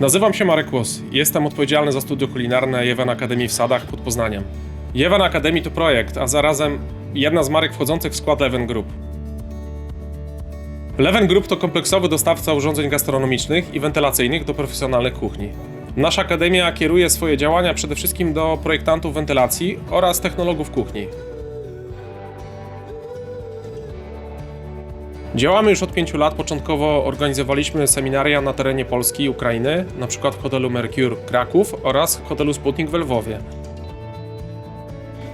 Nazywam się Marek Łos i jestem odpowiedzialny za studio kulinarne Jewen Akademii w Sadach pod Poznaniem. Jewen Akademii to projekt, a zarazem jedna z marek wchodzących w skład Leven Group. Leven Group to kompleksowy dostawca urządzeń gastronomicznych i wentylacyjnych do profesjonalnych kuchni. Nasza akademia kieruje swoje działania przede wszystkim do projektantów wentylacji oraz technologów kuchni. Działamy już od pięciu lat. Początkowo organizowaliśmy seminaria na terenie Polski i Ukrainy, na przykład w hotelu Mercure Kraków oraz w hotelu Sputnik w Lwowie.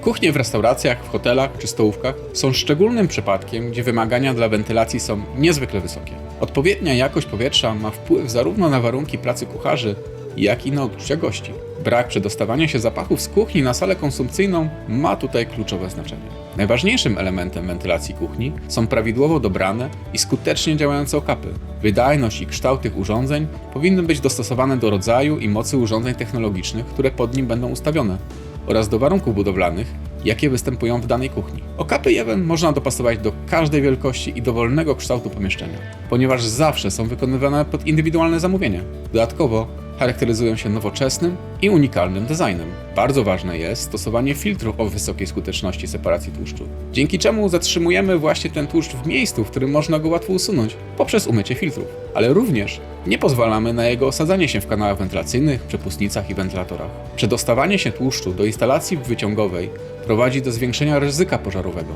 Kuchnie w restauracjach, w hotelach czy stołówkach są szczególnym przypadkiem, gdzie wymagania dla wentylacji są niezwykle wysokie. Odpowiednia jakość powietrza ma wpływ zarówno na warunki pracy kucharzy, jak i na odczucia gości. Brak przedostawania się zapachów z kuchni na salę konsumpcyjną ma tutaj kluczowe znaczenie. Najważniejszym elementem wentylacji kuchni są prawidłowo dobrane i skutecznie działające okapy. Wydajność i kształt tych urządzeń powinny być dostosowane do rodzaju i mocy urządzeń technologicznych, które pod nim będą ustawione oraz do warunków budowlanych, jakie występują w danej kuchni. Okapy Jewen można dopasować do każdej wielkości i dowolnego kształtu pomieszczenia, ponieważ zawsze są wykonywane pod indywidualne zamówienie. Dodatkowo charakteryzują się nowoczesnym i unikalnym designem. Bardzo ważne jest stosowanie filtrów o wysokiej skuteczności separacji tłuszczu, dzięki czemu zatrzymujemy właśnie ten tłuszcz w miejscu, w którym można go łatwo usunąć poprzez umycie filtrów. Ale również nie pozwalamy na jego osadzanie się w kanałach wentylacyjnych, przepustnicach i wentylatorach. Przedostawanie się tłuszczu do instalacji wyciągowej prowadzi do zwiększenia ryzyka pożarowego.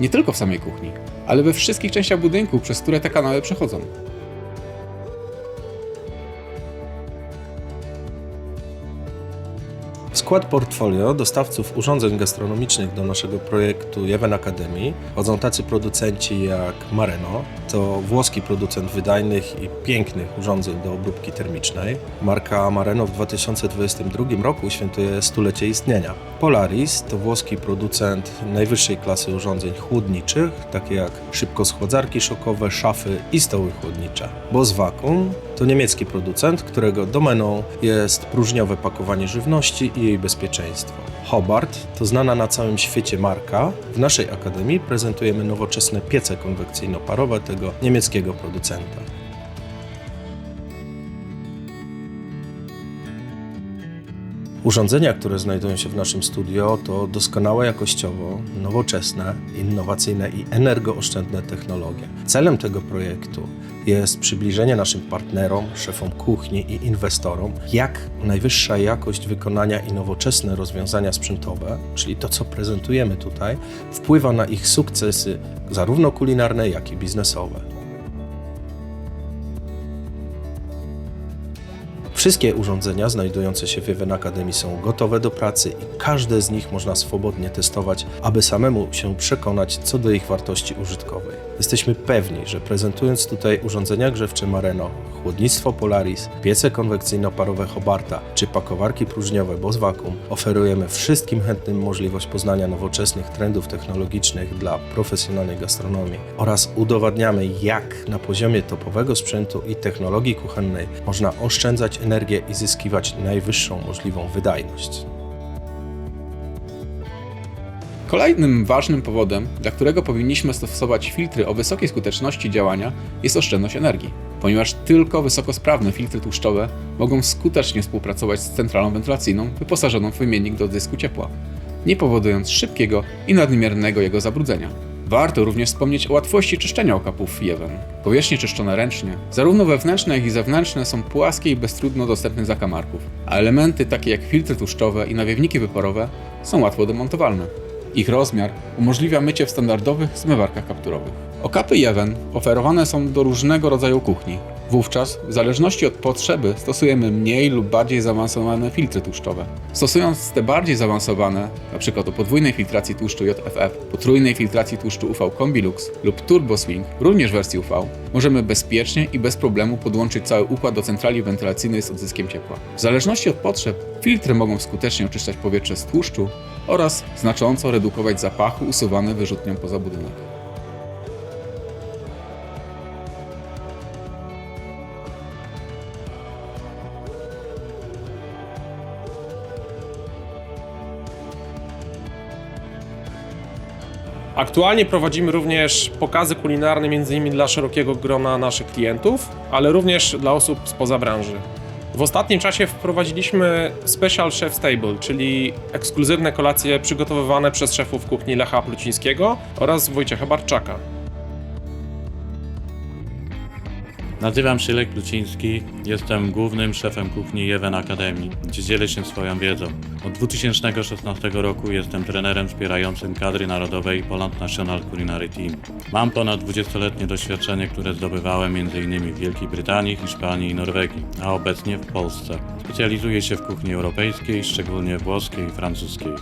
Nie tylko w samej kuchni, ale we wszystkich częściach budynku, przez które te kanały przechodzą. Skład portfolio dostawców urządzeń gastronomicznych do naszego projektu Jewen Academy wchodzą tacy producenci jak Mareno, to włoski producent wydajnych i pięknych urządzeń do obróbki termicznej. Marka Mareno w 2022 roku świętuje stulecie istnienia. Polaris to włoski producent najwyższej klasy urządzeń chłodniczych, takie jak szybkoschładzarki szokowe, szafy i stoły chłodnicze. Boss Vacuum to niemiecki producent, którego domeną jest próżniowe pakowanie żywności i jej bezpieczeństwo. Hobart to znana na całym świecie marka. W naszej akademii prezentujemy nowoczesne piece konwekcyjno-parowe tego niemieckiego producenta. Urządzenia, które znajdują się w naszym studio, to doskonałe jakościowo, nowoczesne, innowacyjne i energooszczędne technologie. Celem tego projektu jest przybliżenie naszym partnerom, szefom kuchni i inwestorom, jak najwyższa jakość wykonania i nowoczesne rozwiązania sprzętowe, czyli to, co prezentujemy tutaj, wpływa na ich sukcesy zarówno kulinarne, jak i biznesowe. Wszystkie urządzenia znajdujące się w Jewen Akademii są gotowe do pracy i każde z nich można swobodnie testować, aby samemu się przekonać co do ich wartości użytkowej. Jesteśmy pewni, że prezentując tutaj urządzenia grzewcze Mareno, chłodnictwo Polaris, piece konwekcyjno-parowe Hobarta czy pakowarki próżniowe Boss Vacuum, oferujemy wszystkim chętnym możliwość poznania nowoczesnych trendów technologicznych dla profesjonalnej gastronomii oraz udowadniamy, jak na poziomie topowego sprzętu i technologii kuchennej można oszczędzać energię i zyskiwać najwyższą możliwą wydajność. Kolejnym ważnym powodem, dla którego powinniśmy stosować filtry o wysokiej skuteczności działania, jest oszczędność energii, ponieważ tylko wysokosprawne filtry tłuszczowe mogą skutecznie współpracować z centralą wentylacyjną wyposażoną w wymiennik do dysku ciepła, nie powodując szybkiego i nadmiernego jego zabrudzenia. Warto również wspomnieć o łatwości czyszczenia okapów Jewen. Powierzchnie czyszczone ręcznie, zarówno wewnętrzne, jak i zewnętrzne są płaskie i bez trudno dostępne z zakamarków, a elementy takie jak filtry tłuszczowe i nawiewniki wyporowe są łatwo demontowalne. Ich rozmiar umożliwia mycie w standardowych zmywarkach kapturowych. Okapy Jewen oferowane są do różnego rodzaju kuchni. Wówczas, w zależności od potrzeby, stosujemy mniej lub bardziej zaawansowane filtry tłuszczowe. Stosując te bardziej zaawansowane, np. o podwójnej filtracji tłuszczu JFF, potrójnej filtracji tłuszczu UV Combilux lub Turbo Swing, również w wersji UV, możemy bezpiecznie i bez problemu podłączyć cały układ do centrali wentylacyjnej z odzyskiem ciepła. W zależności od potrzeb, filtry mogą skutecznie oczyszczać powietrze z tłuszczu oraz znacząco redukować zapachy usuwane wyrzutnią poza budynek. Aktualnie prowadzimy również pokazy kulinarne, m.in. dla szerokiego grona naszych klientów, ale również dla osób spoza branży. W ostatnim czasie wprowadziliśmy Special Chef's Table, czyli ekskluzywne kolacje przygotowywane przez szefów kuchni Lecha Plucińskiego oraz Wojciecha Barczaka. Nazywam się Lech Pluciński, jestem głównym szefem kuchni Jewen Akademii, gdzie dzielę się swoją wiedzą. Od 2016 roku jestem trenerem wspierającym kadry narodowej Poland National Culinary Team. Mam ponad 20-letnie doświadczenie, które zdobywałem m.in. w Wielkiej Brytanii, Hiszpanii i Norwegii, a obecnie w Polsce. Specjalizuję się w kuchni europejskiej, szczególnie włoskiej i francuskiej.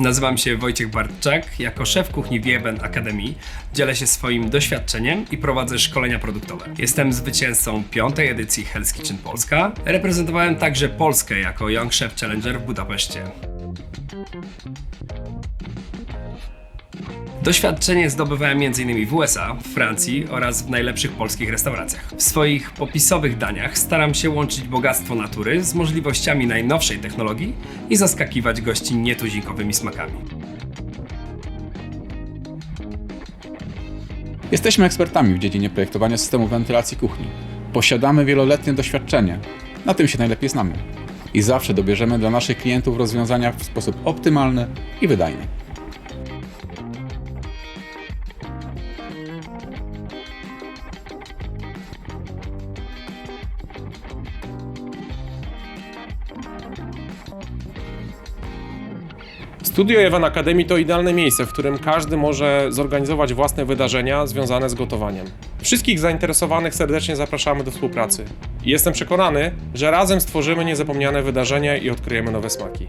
Nazywam się Wojciech Bartczak. Jako szef kuchni w Jeben Akademii dzielę się swoim doświadczeniem i prowadzę szkolenia produktowe. Jestem zwycięzcą piątej edycji Hell's Kitchen Polska. Reprezentowałem także Polskę jako Young Chef Challenger w Budapeszcie. Doświadczenie zdobywałem m.in. w USA, w Francji oraz w najlepszych polskich restauracjach. W swoich popisowych daniach staram się łączyć bogactwo natury z możliwościami najnowszej technologii i zaskakiwać gości nietuzinkowymi smakami. Jesteśmy ekspertami w dziedzinie projektowania systemu wentylacji kuchni. Posiadamy wieloletnie doświadczenie. Na tym się najlepiej znamy. I zawsze dobierzemy dla naszych klientów rozwiązania w sposób optymalny i wydajny. Studio Ewan Akademii to idealne miejsce, w którym każdy może zorganizować własne wydarzenia związane z gotowaniem. Wszystkich zainteresowanych serdecznie zapraszamy do współpracy. Jestem przekonany, że razem stworzymy niezapomniane wydarzenia i odkryjemy nowe smaki.